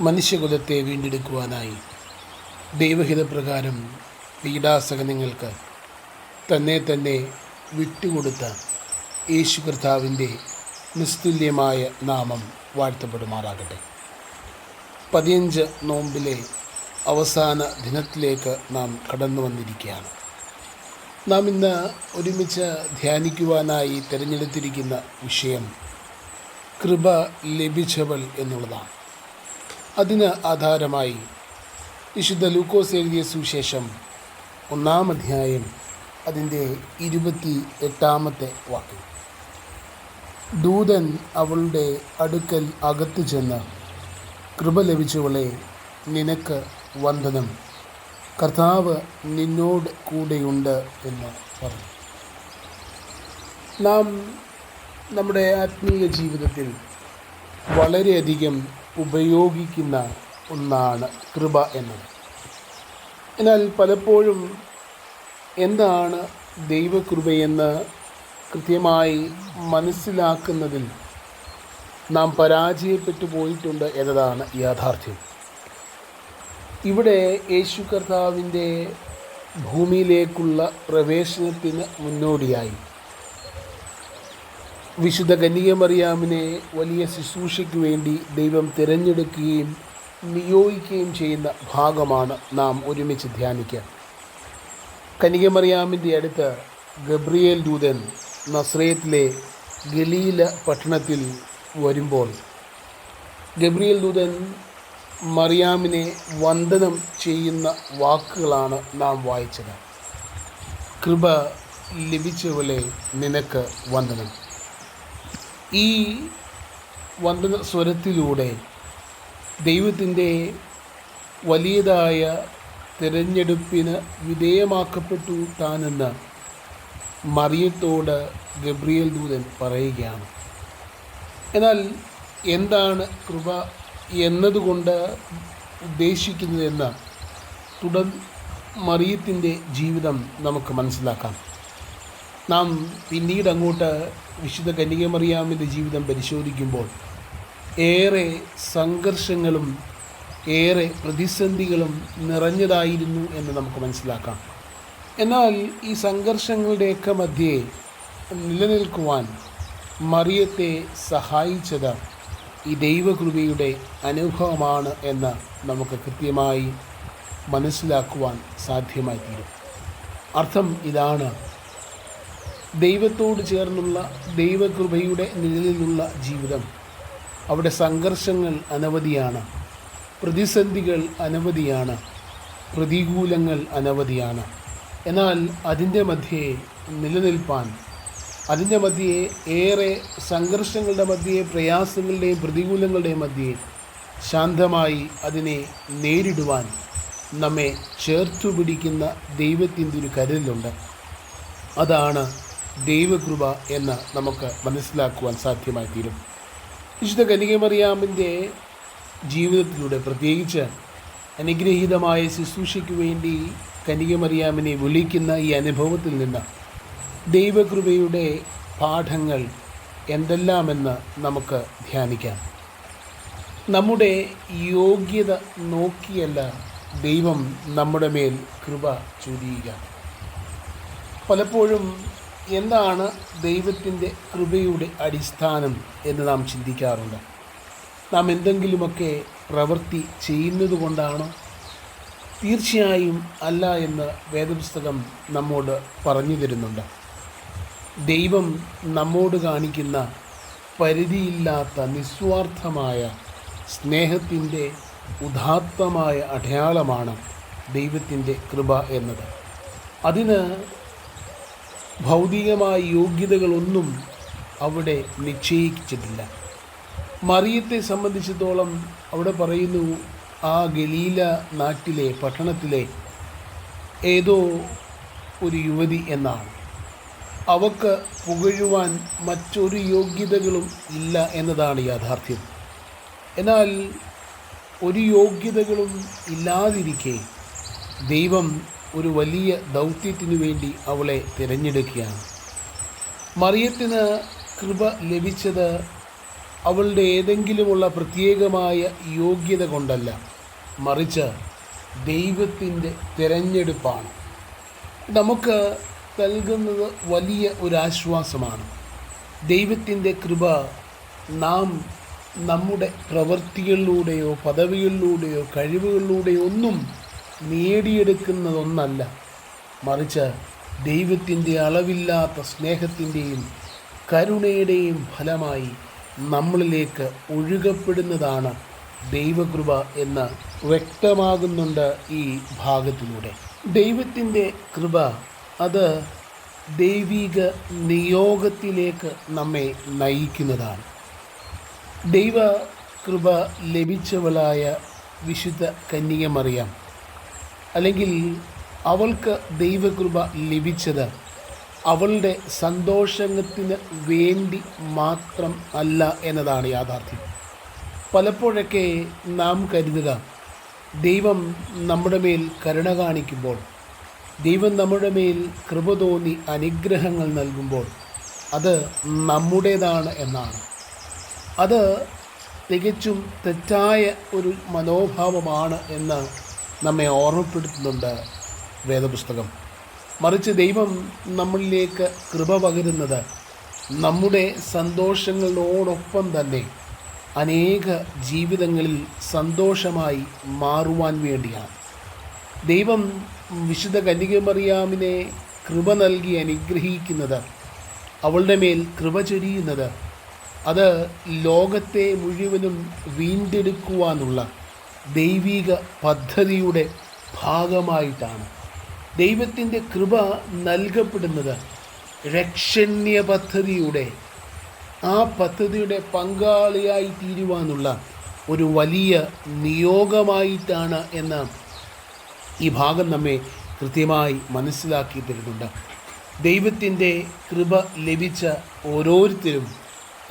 മനുഷ്യകുലത്തെ വീണ്ടെടുക്കുവാനായി ദൈവഹിതപ്രകാരം പീഡാസഹനങ്ങൾക്ക് തന്നെ തന്നെ വിട്ടുകൊടുത്ത യേശു കർത്താവിന്റെ നിസ്തുല്യമായ നാമം വാഴ്ത്തപ്പെടുമാറാകട്ടെ. പതിയഞ്ച് നോമ്പിലെ അവസാന ദിനത്തിലേക്ക് നാം കടന്നു വന്നിരിക്കുകയാണ്. നാം ഇന്ന് ഒരുമിച്ച് ധ്യാനിക്കുവാനായി തിരഞ്ഞെടുത്തിരിക്കുന്ന വിഷയം കൃപ ലഭിച്ചവൾ എന്നുള്ളതാണ്. അതിന് ആധാരമായി. വിശുദ്ധ ലൂക്കോസ് എഴുതിയ സുവിശേഷം ഒന്നാം അധ്യായം അതിന്റെ ഇരുപത്തി എട്ടാമത്തെ വാക്യം. ദൂതൻ അവളുടെ അടുക്കൽ അകത്തു ചെന്ന് കൃപ ലഭിച്ചവളെ നിനക്ക് വന്ദനം. കർത്താവ് നിന്നോട് കൂടെയുണ്ട് എന്ന് പറഞ്ഞു. നാം നമ്മുടെ ആത്മീയ ജീവിതത്തിൽ വളരെയധികം ഉപയോഗിക്കുന്ന ഒന്നാണ് കൃപ എന്നത്. എന്നാൽ പലപ്പോഴും എന്താണ് ദൈവകൃപയെന്ന് കൃത്യമായി മനസ്സിലാക്കുന്നതിൽ നാം പരാജയപ്പെട്ടു പോയിട്ടുണ്ട് എന്നതാണ് യാഥാർത്ഥ്യം. ഇവിടെ യേശു കർത്താവിന്റെ ഭൂമിയിലേക്കുള്ള പ്രവേശനത്തിന് മുന്നോടിയായി. വിശുദ്ധ കന്യകമറിയാമിനെ വലിയ ശുശ്രൂഷയ്ക്ക് വേണ്ടി ദൈവം തിരഞ്ഞെടുക്കുകയും നിയോഗിക്കുകയും ചെയ്യുന്ന ഭാഗമാണ് നാം ഒരുമിച്ച് ധ്യാനിക്കുക. കനികമറിയാമിന്റെ അടുത്ത് ഗബ്രിയേൽ ദൂതൻ നസ്രയത്തിലെ ഗലീല പട്ടണത്തിൽ വരുമ്പോൾ ഗബ്രിയേൽ ദൂതൻ മറിയാമിനെ വന്ദനം ചെയ്യുന്ന വാക്കുകളാണ് നാം വായിച്ചത്. കൃപ ലഭിച്ചവളെ നിനക്ക് വന്ദനം. ഈ വന്ദന സ്വരത്തിലൂടെ ദൈവത്തിന്റെ വലിയതായ തിരഞ്ഞെടുപ്പിന് വിധേയമാക്കപ്പെട്ടു താനെന്ന് മറിയത്തോട് ഗബ്രിയേൽ ദൂതൻ പറയുകയാണ്. എന്നാൽ എന്താണ് കൃപ എന്നതുകൊണ്ട് ഉദ്ദേശിക്കുന്നതെന്ന് തുടർ മറിയത്തിന്റെ ജീവിതം നമുക്ക് മനസ്സിലാക്കാം. നാം പിന്നീട് അങ്ങോട്ട് വിശുദ്ധ കന്യകമറിയാമിന്റെ ജീവിതം പരിശോധിക്കുമ്പോൾ ഏറെ സംഘർഷങ്ങളും ഏറെ പ്രതിസന്ധികളും നിറഞ്ഞതായിരുന്നു എന്ന് നമുക്ക് മനസ്സിലാക്കാം. എന്നാൽ ഈ സംഘർഷങ്ങളുടെയൊക്കെ മധ്യേ നിലനിൽക്കുവാൻ മറിയത്തെ സഹായിച്ചത് ഈ ദൈവകൃപയുടെ അനുഭവമാണ് എന്ന് നമുക്ക് കൃത്യമായി മനസ്സിലാക്കുവാൻ സാധ്യമായി തീരും അർത്ഥം ഇതാണ്. ദൈവത്തോട് ചേർന്നുള്ള ദൈവകൃപയുടെ നിഴലിലുള്ള ജീവിതം. അവിടെ സംഘർഷങ്ങൾ അനവധിയാണ്. പ്രതിസന്ധികൾ അനവധിയാണ്. പ്രതികൂലങ്ങൾ അനവധിയാണ്. എന്നാൽ അതിന്റെ മധ്യേ നിലനിൽപ്പാൻ അതിന്റെ മധ്യേ ഏറെ സംഘർഷങ്ങളുടെ മധ്യേ പ്രയാസങ്ങളുടെയും പ്രതികൂലങ്ങളുടെയും മധ്യേ ശാന്തമായി അതിനെ നേരിടുവാൻ നമ്മെ ചേർത്തു പിടിക്കുന്ന ദൈവത്തിന്റെ ഒരു കരുതലുണ്ട്. അതാണ് ദൈവകൃപ എന്ന് നമുക്ക് മനസ്സിലാക്കുവാൻ സാധ്യമായി തീരും വിശുദ്ധ കനികമറിയാമിന്റെ ജീവിതത്തിലൂടെ പ്രത്യേകിച്ച് അനുഗ്രഹീതമായ ശുശ്രൂഷയ്ക്ക് വേണ്ടി കനികമറിയാമിനെ വിളിക്കുന്ന ഈ അനുഭവത്തിൽ നിന്ന് ദൈവകൃപയുടെ പാഠങ്ങൾ എന്തെല്ലാമെന്ന് നമുക്ക് ധ്യാനിക്കാം. നമ്മുടെ യോഗ്യത നോക്കിയല്ല ദൈവം നമ്മുടെ മേൽ കൃപ ചൊരിയുക. പലപ്പോഴും എന്താണ് ദൈവത്തിന്റെ കൃപയുടെ അടിസ്ഥാനം എന്ന് നാം ചിന്തിക്കാറുണ്ട്? നാം എന്തെങ്കിലുമൊക്കെ പ്രവൃത്തി ചെയ്യുന്നത് കൊണ്ടാണോ? തീർച്ചയായും അല്ല എന്ന് വേദപുസ്തകം നമ്മോട് പറഞ്ഞു തരുന്നുണ്ട്. ദൈവം നമ്മോട് കാണിക്കുന്ന പരിധിയില്ലാത്ത നിസ്വാർത്ഥമായ സ്നേഹത്തിന്റെ ഉദാത്തമായ അടയാളമാണ് ദൈവത്തിന്റെ കൃപ എന്നത്. അതിന് ഭൗതികമായ യോഗ്യതകളൊന്നും അവിടെ നിശ്ചയിച്ചിട്ടില്ല. മറിയത്തെ സംബന്ധിച്ചിടത്തോളം അവിടെ പറയുന്നു ആ ഗലീല നാട്ടിലെ പട്ടണത്തിലെ ഏതോ ഒരു യുവതി എന്നാണ്. അവക്ക് പുകഴുവാൻ മറ്റൊരു യോഗ്യതകളും ഇല്ല എന്നതാണ് യാഥാർത്ഥ്യം. എന്നാൽ ഒരു യോഗ്യതകളും ഇല്ലാതിരിക്കെ ദൈവം ഒരു വലിയ ദൗത്യത്തിനു വേണ്ടി അവളെ തിരഞ്ഞെടുക്കുകയാണ്. മറിയത്തിന് കൃപ ലഭിച്ചത് അവളുടെ ഏതെങ്കിലുമുള്ള പ്രത്യേകമായ യോഗ്യത കൊണ്ടല്ല. മറിച്ച് ദൈവത്തിന്റെ തിരഞ്ഞെടുപ്പാണ്. നമുക്ക് നൽകുന്നത് വലിയ ഒരാശ്വാസമാണ്. ദൈവത്തിന്റെ കൃപ നാം നമ്മുടെ പ്രവൃത്തികളിലൂടെയോ പദവികളിലൂടെയോ കഴിവുകളിലൂടെയോ ഒന്നും നേടിയെടുക്കുന്നതൊന്നല്ല. മറിച്ച് ദൈവത്തിന്റെ അളവില്ലാത്ത സ്നേഹത്തിന്റെയും കരുണയുടെയും ഫലമായി നമ്മളിലേക്ക് ഒഴുകപ്പെടുന്നതാണ് ദൈവകൃപ എന്ന് വ്യക്തമാകുന്നുണ്ട് ഈ ഭാഗത്തിലൂടെ. ദൈവത്തിന്റെ കൃപ അത് ദൈവിക നിയോഗത്തിലേക്ക് നമ്മെ നയിക്കുന്നതാണ്. ദൈവ കൃപ ലഭിച്ചവളായ വിശുദ്ധ കന്യകമറിയാം. അല്ലെങ്കിൽ അവൾക്ക് ദൈവകൃപ ലഭിച്ചത് അവളുടെ സന്തോഷത്തിന് വേണ്ടി മാത്രം അല്ല എന്നതാണ് യാഥാർത്ഥ്യം. പലപ്പോഴൊക്കെ നാം കരുതുക ദൈവം നമ്മുടെ മേൽ കരുണ കാണിക്കുമ്പോൾ ദൈവം നമ്മുടെ മേൽ കൃപ തോന്നി അനുഗ്രഹങ്ങൾ നൽകുമ്പോൾ അത് നമ്മുടേതാണ് എന്നാണ്. അത് തികച്ചും തെറ്റായ ഒരു മനോഭാവമാണ് എന്ന് നമ്മെ ഓർമ്മപ്പെടുത്തുന്നുണ്ട് വേദപുസ്തകം. മറിച്ച് ദൈവം നമ്മളിലേക്ക് കൃപ പകരുന്നത് നമ്മുടെ സന്തോഷങ്ങളോടൊപ്പം തന്നെ അനേക ജീവിതങ്ങളിൽ സന്തോഷമായി മാറുവാൻ വേണ്ടിയാണ്. ദൈവം വിശുദ്ധ കന്യകമറിയാമിനെ കൃപ നൽകി അനുഗ്രഹിക്കുന്നത് അവളുടെ മേൽ കൃപ ചൊരിയുന്നത് അത് ലോകത്തെ മുഴുവനും വീണ്ടെടുക്കുവാനുള്ള ദൈവിക പദ്ധതിയുടെ ഭാഗമായിട്ടാണ്. ദൈവത്തിന്റെ കൃപ നൽകപ്പെടുന്നത് രക്ഷണ്യ പദ്ധതിയുടെ ആ പദ്ധതിയുടെ പങ്കാളിയായി തീരുവാനുള്ള ഒരു വലിയ നിയോഗമായിട്ടാണ് എന്ന് ഈ ഭാഗം നമ്മെ കൃത്യമായി മനസ്സിലാക്കി തരുന്നുണ്ട്. ദൈവത്തിന്റെ കൃപ ലഭിച്ച ഓരോരുത്തരും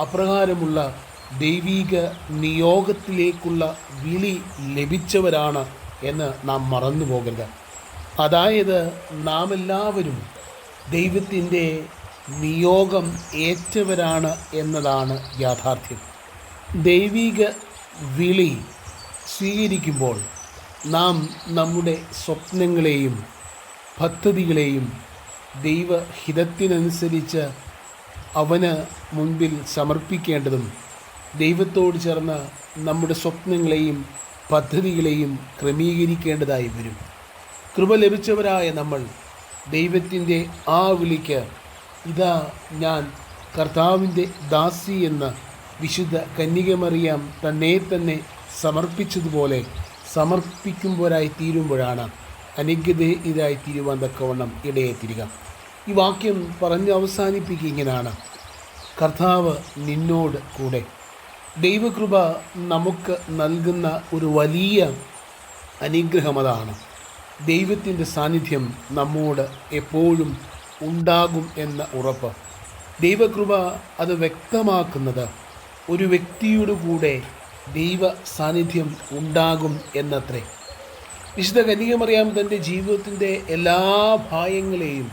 അപ്രകാരമുള്ള ദൈവിക നിയോഗത്തിലേക്കുള്ള വിളി ലഭിച്ചവരാണ് എന്ന് നാം മറന്നു പോകരുത്. അതായത് നാം എല്ലാവരും ദൈവത്തിന്റെ നിയോഗം ഏറ്റവരാണ് എന്നതാണ് യാഥാർത്ഥ്യം. ദൈവിക വിളി സ്വീകരിക്കുമ്പോൾ നാം നമ്മുടെ സ്വപ്നങ്ങളെയും പദ്ധതികളെയും ദൈവഹിതത്തിനനുസരിച്ച് അവന് മുൻപിൽ സമർപ്പിക്കേണ്ടതും ദൈവത്തോട് ചേർന്ന് നമ്മുടെ സ്വപ്നങ്ങളെയും പദ്ധതികളെയും ക്രമീകരിക്കേണ്ടതായി വരും. കൃപ ലഭിച്ചവരായ നമ്മൾ ദൈവത്തിന്റെ ആ വിളിക്ക് ഇതാ ഞാൻ കർത്താവിന്റെ ദാസി എന്ന വിശുദ്ധ കന്യകമറിയാം തന്നെ തന്നെ സമർപ്പിച്ചതുപോലെ സമർപ്പിക്കുമ്പോഴായി തീരുമ്പോഴാണ് അനുഗ്രഹീതരായി തീരുവാൻ തക്കവണ്ണം ഇടയെത്തിരിക തിരിക. ഈ വാക്യം പറഞ്ഞ് അവസാനിപ്പിക്കുക ഇങ്ങനെയാണ് കർത്താവ് നിന്നോട് കൂടെ. ദൈവകൃപ നമുക്ക് നൽകുന്ന ഒരു വലിയ അനുഗ്രഹം അതാണ്. ദൈവത്തിന്റെ സാന്നിധ്യം നമ്മോട് എപ്പോഴും ഉണ്ടാകും എന്ന ഉറപ്പ്. ദൈവകൃപ അത് വ്യക്തമാക്കുന്നത് ഒരു വ്യക്തിയുടെ കൂടെ ദൈവ സാന്നിധ്യം ഉണ്ടാകും എന്നത്രേ. വിശുദ്ധ കന്യകമറിയാം തന്റെ ജീവിതത്തിന്റെ എല്ലാ ഭായങ്ങളെയും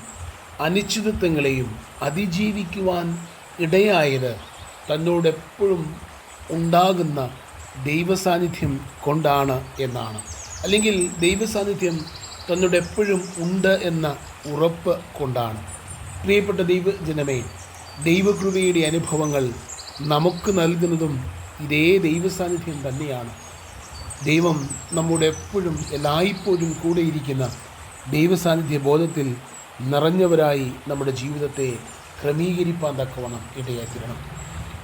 അനിശ്ചിതത്വങ്ങളെയും അതിജീവിക്കുവാൻ ഇടയായത് തന്നോട് എപ്പോഴും ഉണ്ടാകുന്ന ദൈവസാന്നിധ്യം കൊണ്ടാണ് എന്നാണ്. അല്ലെങ്കിൽ ദൈവസാന്നിധ്യം തന്നോട് എപ്പോഴും ഉണ്ട് എന്ന ഉറപ്പ് കൊണ്ടാണ്. പ്രിയപ്പെട്ട ദൈവജനമേ ദൈവകൃപയുടെ അനുഭവങ്ങൾ നമുക്ക് നൽകുന്നതും ഇതേ ദൈവസാന്നിധ്യം തന്നെയാണ്. ദൈവം നമ്മുടെ എപ്പോഴും എല്ലായ്പ്പോഴും കൂടെയിരിക്കുന്ന ദൈവസാന്നിധ്യ ബോധത്തിൽ നിറഞ്ഞവരായി നമ്മുടെ ജീവിതത്തെ ക്രമീകരിപ്പാൻ തക്കവണ്ണം ഇടയാത്തിരണം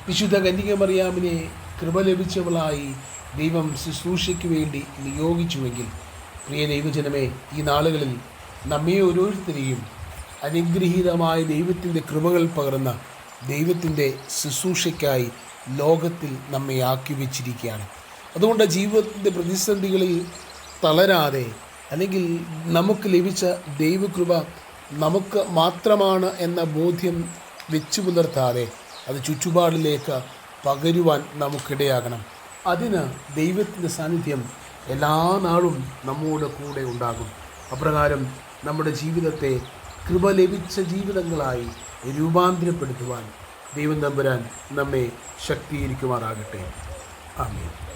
വിശുദ്ധ കന്യകമറിയാമിനെ കൃപ ലഭിച്ചവളായി ദൈവം ശുശ്രൂഷയ്ക്ക് വേണ്ടി നിയോഗിച്ചുവെങ്കിൽ. പ്രിയ ദൈവജനമേ ഈ നാളുകളിൽ നമ്മെ ഓരോരുത്തരെയും അനുഗ്രഹീതമായ ദൈവത്തിന്റെ കൃപകൾ പകർന്ന ദൈവത്തിന്റെ ശുശ്രൂഷയ്ക്കായി ലോകത്തിൽ നമ്മെ ആക്കി വെച്ചിരിക്കുകയാണ് അതുകൊണ്ട് ജീവിതത്തിന്റെ പ്രതിസന്ധികളിൽ തളരാതെ അല്ലെങ്കിൽ നമുക്ക് ലഭിച്ച ദൈവകൃപ നമുക്ക് മാത്രമാണ് എന്ന ബോധ്യം വെച്ചു പുലർത്താതെ അത് ചുറ്റുപാടിലേക്ക് പകരുവാൻ നമുക്കിടയാകണം. അതിന് ദൈവത്തിന്റെ സാന്നിധ്യം എല്ലാ നാളും നമ്മോട് കൂടെ ഉണ്ടാകും. അപ്രകാരം നമ്മുടെ ജീവിതത്തെ കൃപ ലഭിച്ച ജീവിതങ്ങളായി രൂപാന്തരപ്പെടുത്തുവാൻ ദൈവം നമ്പുരാൻ നമ്മെ ശക്തീകരിക്കുമാറാകട്ടെ. ആമീൻ.